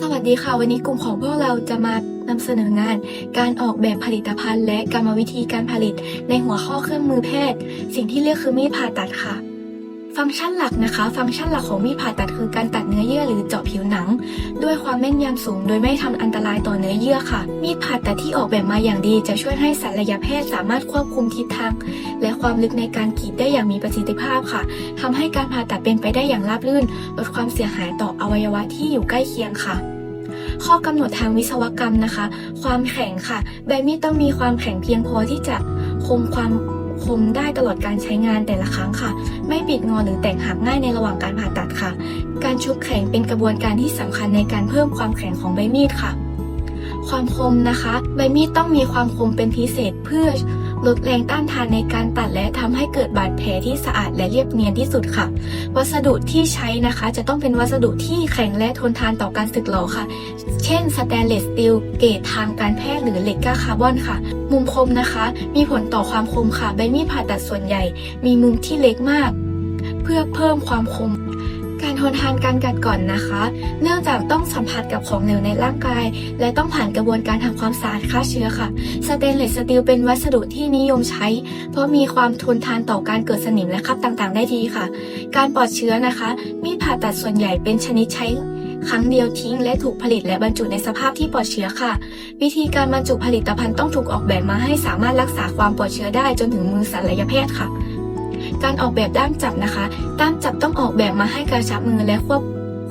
สวัสดีค่ะ วันนี้กลุ่มของพวกเราจะมานำเสนองาน การออกแบบผลิตภัณฑ์ และกรรมวิธีการผลิตในหัวข้อเครื่องมือแพทย์ สิ่งที่เรียกคือมีดผ่าตัดค่ะ ฟังก์ชันหลักนะคะ ฟังก์ชันหลักของมีดผ่าตัดคือการตัดเนื้อเยื่อหรือเจาะผิวหนัง ด้วยความแม่นยำสูงโดยไม่ทำอันตรายต่อเนื้อเยื่อค่ะ มีดผ่าตัดที่ออกแบบมาอย่างดี จะช่วยให้ศัลยแพทย์สามารถควบคุมทิศทาง และความลึกในการกรีดได้อย่างมีประสิทธิภาพค่ะทำให้การผ่าตัดเป็นไปได้อย่างราบรื่น ลดความเสียหายต่ออวัยวะที่อยู่ใกล้เคียงค่ะข้อกำหนดทางวิศวกรรมนะคะ ความแข็งค่ะ ใบมีดต้องมีความแข็งเพียงพอที่จะคงความ คมได้ตลอดการใช้งานแต่ละครั้งค่ะ ไม่ปิดงอหรือแตกหักง่ายในระหว่างการผ่าตัดค่ะ การชุบแข็งเป็นกระบวนการที่สำคัญในการเพิ่มความแข็งของใบมีดค่ะ ความคมนะคะ ใบมีดต้องมีความคมเป็นพิเศษเพื่อ ลดแรงต้านทานในการตัดและทำให้เกิดบาดแผลที่สะอาดและเรียบเนียนที่สุดค่ะ วัสดุที่ใช้นะคะ จะต้องเป็นวัสดุที่แข็งและทนทานต่อการสึกหรอค่ะ เช่นสแตนเลสสตีลเกรดทางการแพทย์หรือเหล็กก้าคาร์บอนค่ะ มุมคมนะคะ มีผลต่อความคมค่ะ ใบมีดผ่าตัดส่วนใหญ่ มีมุมที่เล็กมาก เพื่อเพิ่มความคม ทนทานการกัดก่อนนะคะ เนื่องจากต้องสัมผัสกับของเหลวในร่างกาย และต้องผ่านกระบวนการทำความสะอาดฆ่าเชื้อค่ะ สเตนเลสสตีลเป็นวัสดุที่นิยมใช้ เพราะมีความทนทานต่อการเกิดสนิมและคราบต่างๆ ได้ดีค่ะ การปลอดเชื้อนะคะ มีดผ่าตัดส่วนใหญ่เป็นชนิดใช้ครั้งเดียวทิ้งและถูกผลิตและบรรจุในสภาพที่ปลอดเชื้อค่ะ วิธีการบรรจุผลิตภัณฑ์ต้องถูกออกแบบมาให้สามารถรักษาความปลอดเชื้อได้จนถึงมือศัลยแพทย์ค่ะ การออกแบบด้ามจับนะคะ ด้ามจับต้องออกแบบมาให้กระชับมือและควบ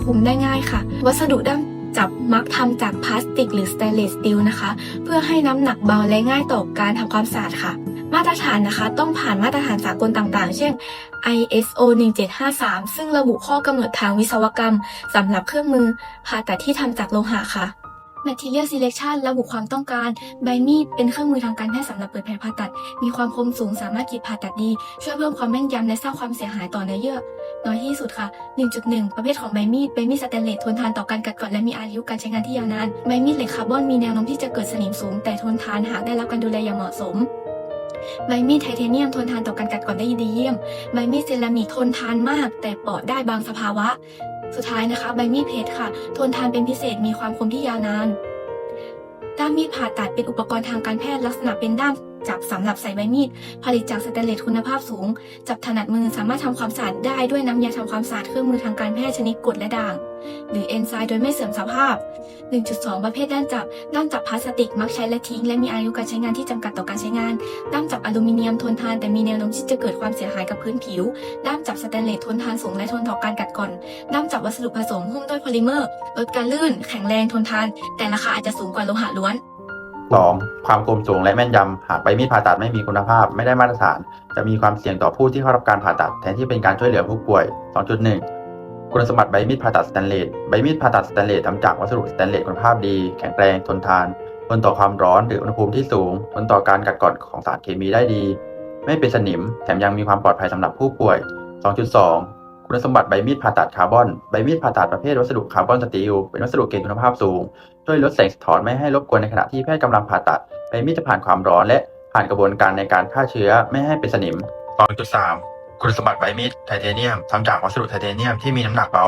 คุมได้ง่ายค่ะ วัสดุด้ามจับมักทำจากพลาสติกหรือสเตนเลสสตีลนะคะ เพื่อให้น้ำหนักเบาและง่ายต่อการทำความสะอาดค่ะ มาตรฐานนะคะต้องผ่านมาตรฐานสากลต่างๆ เช่น ISO 1753 ซึ่งระบุข้อกำหนดทางวิศวกรรมสำหรับเครื่องมือผ่าตัดที่ทำจากโลหะค่ะ Material Selection ระบุความต้องการ ใบมีดเป็นเครื่องมือทางการแพทย์สำหรับเปิดแผลผ่าตัด มีความคมสูงสามารถกรีดผ่าตัดดี ช่วยเพิ่มความแม่นยำและสร้างความเสียหายต่อเนื้อเยื่อ น้อยที่สุดค่ะ 1.1 ประเภทของใบมีด ใบมีดสแตนเลสทนทานต่อการกัดกร่อนและมีอายุการใช้งานที่ยาวนาน ใบมีดเหล็กคาร์บอนมีแนวโน้มที่จะเกิดสนิมสูง แต่ทนทานหากได้รับการดูแลอย่างเหมาะสมใบมีดไทเทเนียมทนทานต่อการกัดกร่อนได้ดีเยี่ยม ใบมีดเซรามิกทนทานมาก แต่เปาะได้บางสภาวะ สุดท้ายนะคะใบมีดเพชรค่ะ ทนทานเป็นพิเศษมีความคมที่ยาวนานด้ามมีดผ่าตัดเป็นอุปกรณ์ทางการแพทย์ลักษณะเป็นด้าม จับสำหรับใส่ใบมีด ผลิตจากสแตนเลสคุณภาพสูง จับถนัดมือสามารถทำความสะอาดได้ด้วยน้ำยาทำความสะอาดเครื่องมือทางการแพทย์ชนิดกรดและด่าง หรือเอนไซม์โดยไม่เสื่อมสภาพ 1.2 ประเภทด้านจับ ด้ามจับพลาสติกมักใช้และทิ้ง และมีอายุการใช้งานที่จำกัดต่อการใช้งาน ด้ามจับอลูมิเนียมทนทานแต่มีแนวโน้มที่จะเกิดความเสียหายกับพื้นผิว ด้ามจับสแตนเลสทนทานสูงและทนต่อการกัดกร่อน ด้ามจับวัสดุผสมหุ้มด้วยโพลิเมอร์ลดการลื่น แข็งแรงทนทาน แต่ราคาอาจจะสูงกว่าโลหะล้วน 2. ความคมสูงและแม่นยำ หากใบมีดผ่าตัดไม่มีคุณภาพ ไม่ได้มาตรฐาน จะมีความเสี่ยงต่อผู้ที่เข้ารับการผ่าตัด แทนที่เป็นการช่วยเหลือผู้ป่วย 2.1 คุณสมบัติใบมีดผ่าตัดสแตนเลส ใบมีดผ่าตัดสแตนเลสทำจากวัสดุสแตนเลสคุณภาพดี แข็งแรงทนทาน ทนต่อความร้อนหรืออุณหภูมิที่สูง ทนต่อการกัดกร่อนของสารเคมีได้ดี ไม่เป็นสนิม แถมยังมีความปลอดภัยสำหรับผู้ป่วย 2.2 คุณสมบัติใบมีดผ่าตัดคาร์บอน ใบมีดผ่าตัดประเภทวัสดุคาร์บอนสตีล เป็นวัสดุเกรดคุณภาพสูง ช่วยลดแสงสะท้อนไม่ให้รบกวนในขณะที่แพทย์กำลังผ่าตัด ใบมีดจะผ่านความร้อนและผ่านกระบวนการในการฆ่าเชื้อไม่ให้เป็นสนิม2.3คุณสมบัติใบมีดไทเทเนียมทำจากวัสดุไทเทเนียมที่มีน้ำหนักเบา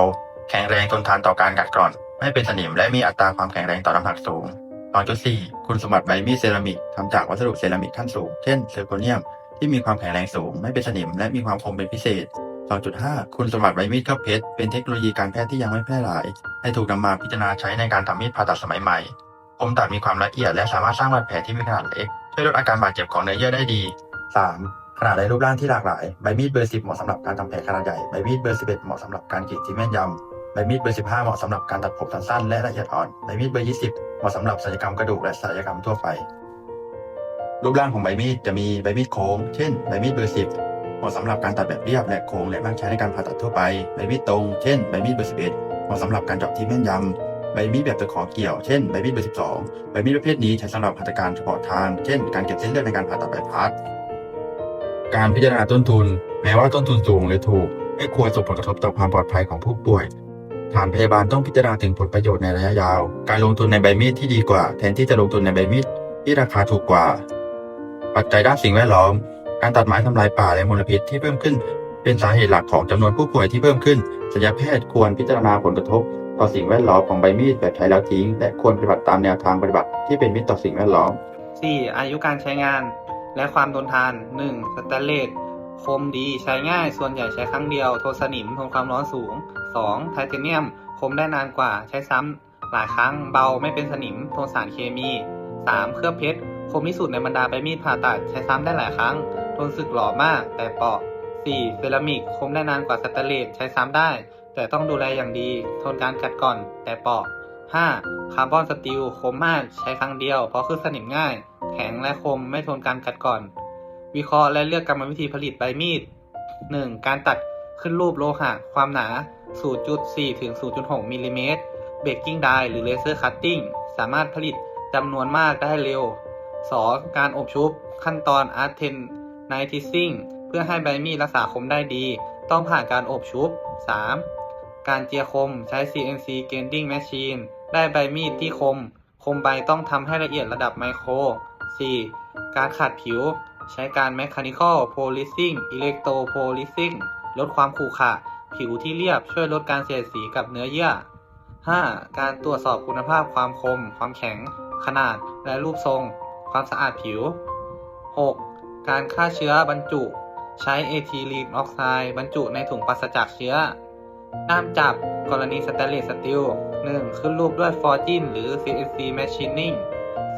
แข็งแรงทนทานต่อการกัดกร่อน ไม่เป็นสนิมและมีอัตราความแข็งแรงต่อน้ำหนักสูง2.4คุณสมบัติใบมีดเซรามิกทำจากวัสดุเซรามิกขั้นสูง เช่นซิลิโคเนียมที่มีความแข็งแรงสูง ไม่เป็นสนิม และมีความคมเป็นพิเศษ 2.5 คุณสมบัติใบมีดเคลือบเพชรเป็นเทคโนโลยีการแพทย์ที่ยังไม่แพร่หลาย ให้ถูกนำมาพิจารณาใช้ในการทำมีดผ่าตัดสมัยใหม่คมตัดมีความละเอียดและสามารถสร้างบาดแผลที่มีขนาดเล็ก ช่วยลดอาการบาดเจ็บของเนื้อเยื่อได้ดี 3. ขนาดและรูปร่างที่หลากหลาย ใบมีดเบอร์ 10 เหมาะสำหรับการทำแผลขนาดใหญ่ ใบมีดเบอร์ 11 เหมาะสำหรับการกรีดที่แม่นยำ ใบมีดเบอร์ 15 เหมาะสำหรับการตัดผมสั้นๆและละเอียดอ่อน ใบมีดเบอร์ 20 เหมาะสำหรับศัลยกรรมกระดูกและศัลยกรรมทั่วไป รูปร่างของใบมีดจะมีใบมีดโค้ง เช่น ใบมีดเบอร์ 10 เหมาะสำหรับการตัดแบบเรียบและโค้งและมักใช้ในการผ่าตัดทั่วไปใบมีดตรงเช่นใบมีดเบอร์11เหมาะสำหรับการเจาะที่แม่นยำใบมีดแบบตะขอเกี่ยวเช่นใบมีดเบอร์12ใบมีดประเภทนี้ใช้สำหรับหัตถการเฉพาะทางเช่น การเก็บเส้นเลือดในการผ่าตัดใบพัดการพิจารณาต้นทุน แม้ว่าต้นทุนสูงหรือถูก ไม่ควรส่งผลกระทบต่อความปลอดภัยของผู้ป่วยฐานพยาบาลต้องพิจารณาถึงผลประโยชน์ในระยะยาว การลงทุนในใบมีดที่ดีกว่า แทนที่จะลงทุนในใบมีดที่ราคาถูกกว่า ปัจจัยด้านสิ่งแวดล้อม การตัดไม้ทำลายป่าและมลพิษที่เพิ่มขึ้น เป็นสาเหตุหลักของจำนวนผู้ป่วยที่เพิ่มขึ้นศัลยแพทย์ควรพิจารณาผลกระทบ ต่อสิ่งแวดล้อมของใบมีดแบบใช้แล้วทิ้ง และควรปฏิบัติตามแนวทางปฏิบัติที่เป็นมิตรต่อสิ่งแวดล้อม 4. อายุการใช้งาน และความทนทาน 1. สแตนเลสคมดีใช้ง่ายส่วนใหญ่ใช้ครั้งเดียวทนสนิมทนความร้อนสูง 2. ไทเทเนียม คมได้นานกว่าใช้ซ้ำหลายครั้งเบาไม่เป็นสนิมทนสารเคมี 3. เคลือบเพชรคมที่สุดในบรรดาใบมีดผ่าตัดใช้ซ้ำได้หลายครั้ง ทนสึกหล่อมาก แต่เปราะ 4. เซรามิกคมได้นานกว่าสแตนเลสใช้ซ้ำได้ แต่ต้องดูแลอย่างดี ทนการกัดก่อน แต่เปราะ 5. คาร์บอนสตีลคมมากใช้ครั้งเดียว เพราะคือสนิมง่าย แข็งและคมไม่ทนการกัดก่อน วิเคราะห์และเลือกกรรมวิธีผลิตใบมีด 1. การตัดขึ้นรูปโลหะความหนา 0.4 ถึง 0.6 มิลลิเมตรเบกกิ้งไดหรือเลเซอร์คัตติ้งสามารถผลิตจำนวนมากได้เร็ว 2. การอบชุบขั้นตอน Art t e n n i t i z i n g เพื่อให้ใบมีดรักษาคมได้ดี ต้องผ่านการอบชุบ 3. การเจียคมใช้ CNC Grinding Machine ได้ใบมีดที่คม คมใบต้องทำให้ละเอียดระดับไมโคร 4. การขัดผิว ใช้การ Mechanical Polishing Electro Polishing ลดความขรุขระผิวที่เรียบช่วยลดการเสียดสีกับเนื้อเยื่อ 5. การตรวจสอบคุณภาพความคม ความแข็ง ขนาด และรูปทรง ความสะอาดผิว 6. การฆ่าเชื้อบรรจุ ใช้เอทิลีนออกไซด์บรรจุในถุงปราศจากเชื้อด้ามจับกรณีสแตนเลสสตีล 1. ขึ้นรูปด้วยฟอร์จินหรือ CNC Machining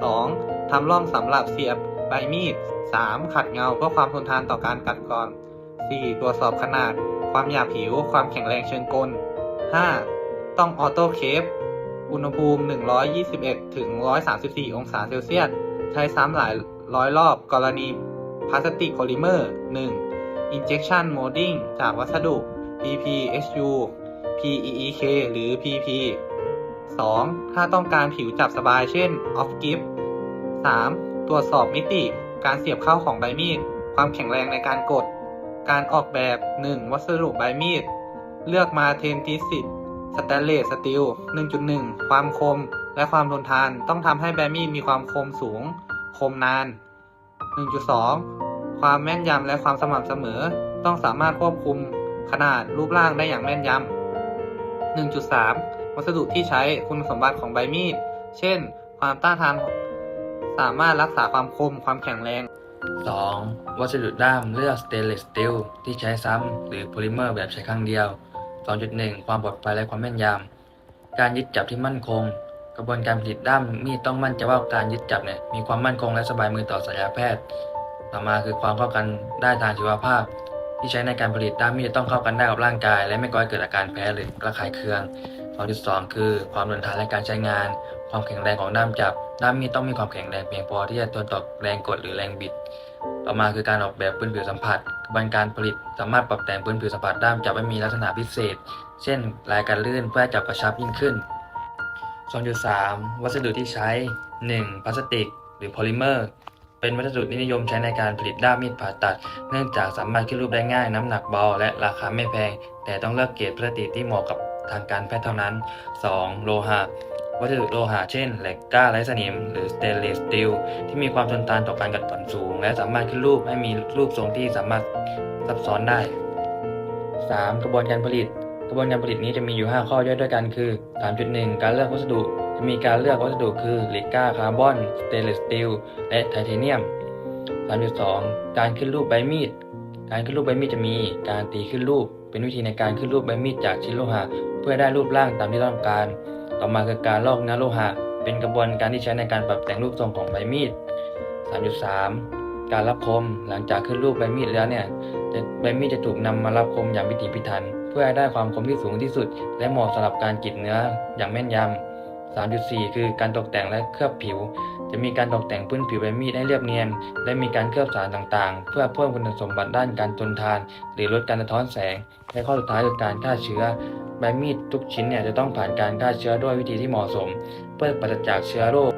2. ทำร่องสำหรับเสียบใบมีด 3. ขัดเงาเพื่อความทนทานต่อการกัดกร่อน 4. ตรวจสอบขนาด ความหยาบผิว ความแข็งแรงเชิงกล 5. ต้องออโต้เคปอุณหภูมิ 121 ถึง 134 องศาเซลเซียส ใช้ซ้ำหลายร้อยรอบกรณี พลาสติกโพลิเมอร์ 1. Injection Molding จากวัสดุ PPSU PEEK หรือ PP 2. ถ้าต้องการผิวจับสบายเช่น Off Grip 3. ตรวจสอบมิติ การเสียบเข้าของใบมีด ความแข็งแรงในการกด การออกแบบ 1. วัสดุใบมีด เลือกมาเทนทิสิตสแตนเลสสตีล 1.1 ความคมและความทนทานต้องทำให้ใบมีดมีความคมสูง คมนาน 1.2 ความแม่นยำและความสม่ำเสมอ ต้องสามารถควบคุมขนาดรูปร่างได้อย่างแม่นยำ 1.3 วัสดุที่ใช้คุณสมบัติของใบมีด เช่น ความต้านทาน สามารถรักษาความคมความแข็งแรง 2. วัสดุด้ามเลือกสเตนเลสสตีลที่ใช้ซ้ำหรือโพลิเมอร์แบบใช้ครั้งเดียว 2.1 ความปลอดภัยและความแม่นยำ การยึดจับที่มั่นคง กระบวนการผลิตด้ามมีดต้องมั่นใจว่าการยึดจับเนี่ยมีความมั่นคงและสบายมือต่อศัลยแพทย์ ต่อมาคือความเข้ากันได้ทางชีวภาพ ที่ใช้ในการผลิตด้ามมีดต้องเข้ากันได้กับร่างกาย และไม่ก่อให้เกิดอาการแพ้หรือระคายเคือง2.2คือ ความทนทานและการใช้งาน ความแข็งแรงของด้ามจับ ด้ามมีดต้องมีความแข็งแรงเพียงพอที่จะทนต่อแรงกดหรือแรงบิด ต่อมาคือการออกแบบพื้นผิวสัมผัสกระบวนการผลิตสามารถปรับแต่งพื้นผิวสัมผัสด้ามจับให้มีลักษณะพิเศษ เช่นลายการลื่นเพื่อจับกระชับยิ่งขึ้น 2.3 วัสดุที่ใช้ 1. พลาสติก หรือโพลิเมอร์ เป็นวัสดุที่นิยมใช้ในการผลิตด้ามมีดผ่าตัด เนื่องจากสามารถขึ้นรูปได้ง่าย น้ำหนักเบา และราคาไม่แพง แต่ต้องเลือกเกรดพลาสติกที่เหมาะกับทางการแพทย์เท่านั้น 2. โลหะวัสดุโลหะเช่นเหล็กกล้าไร้สนิม หรือสเตนเลสสตีลที่มีความทนทานต่อการกัดกร่อนสูง และสามารถขึ้นรูปให้มีรูปทรงที่สามารถซับซ้อนได้ 3. กระบวนการผลิต กระบวนการผลิตนี้จะมีอยู่ 5 ข้อย่อยด้วยกันคือ 3.1 การเลือกวัสดุ จะมีการเลือกวัสดุคือเหล็กกล้าคาร์บอน สเตนเลสสตีล และไทเทเนียม 3.2 การขึ้นรูปใบมีด การขึ้นรูปใบมีดจะมี การตีขึ้นรูป เป็นวิธีในการขึ้นรูปใบมีดจากชิ้นโลหะเพื่อได้รูปร่างตามที่ต้องการ ต่อมาคือการลอกเนื้อโลหะ เป็นกระบวนการที่ใช้ในการปรับแต่งรูปทรงของใบมีด 3.3 การรับคม หลังจากขึ้นรูปใบมีดแล้วเนี่ย ใบมีดจะถูกนำมารับคมอย่างพิถีพิถัน เพื่อให้ได้ความคมที่สูงที่สุด และเหมาะสำหรับการกรีดเนื้ออย่างแม่นยำ3.4 คือการตกแต่งและเคลือบผิว จะมีการตกแต่งพื้นผิวใบมีดให้เรียบเนียน และมีการเคลือบสารต่างๆ เพื่อเพิ่มคุณสมบัติด้านการทนทาน หรือลดการสะท้อนแสง และข้อสุดท้ายคือการฆ่าเชื้อ ใบมีดทุกชิ้นเนี่ยจะต้องผ่านการฆ่าเชื้อด้วยวิธีที่เหมาะสม เพื่อปราศจากเชื้อโรค